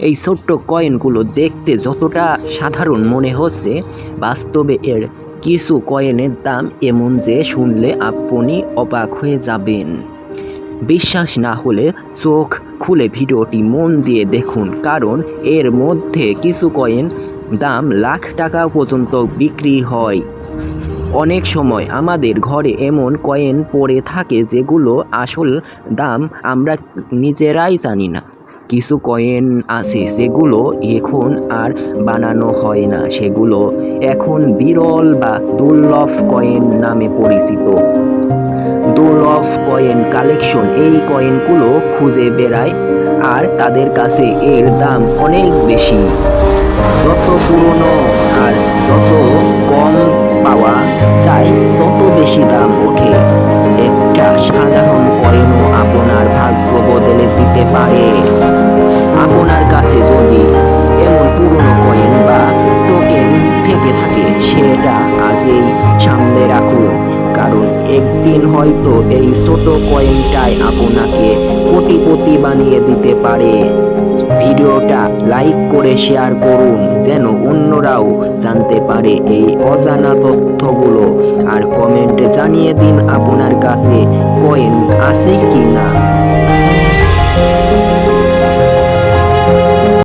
এই ছোট্ট কয়েনগুলো দেখতে যতটা সাধারণ মনে হচ্ছে, বাস্তবে এর কিছু কয়েনের দাম এমন যে শুনলে আপনি অবাক হয়ে যাবেন। বিশ্বাস না হলে চোখ খুলে ভিডিওটি মন দিয়ে দেখুন, কারণ এর মধ্যে কিছু কয়েন দাম লাখ টাকা পর্যন্ত বিক্রি হয়। অনেক সময় আমাদের ঘরে এমন কয়েন পড়ে থাকে যেগুলো আসল দাম আমরা নিজেরাই জানি না। কিছু কয়েন আছে যেগুলো এখন আর বানানো হয় না। সেগুলো এখন বিরল বা দুর্লভ কয়েন নামে পরিচিত। দুর্লভ কয়েন কালেকশন এই কয়েনগুলো খুঁজে বেড়ায় আর তাদের কাছে এর দাম অনেক বেশি। যত পুরনো আর যত কম পাওয়া যায়, তত বেশি দাম ওঠে। দিতে পারে। আপনার কাছে যদি এমন পুরনো কয়েন বা টোকেন থেকে থাকে, সেটা আজই সামনে রাখুন। কারণ একদিন হয়তো এই ছোট কয়েনটাই আপনাকে কোটিপতি বানিয়ে দিতে পারে। ভিডিওটা লাইক করে শেয়ার করুন, যেন অন্যরাও জানতে পারে এই অজানা তথ্যগুলো। আর কমেন্টে জানিয়ে দিন আপনার কাছে কয়েন আছে কি না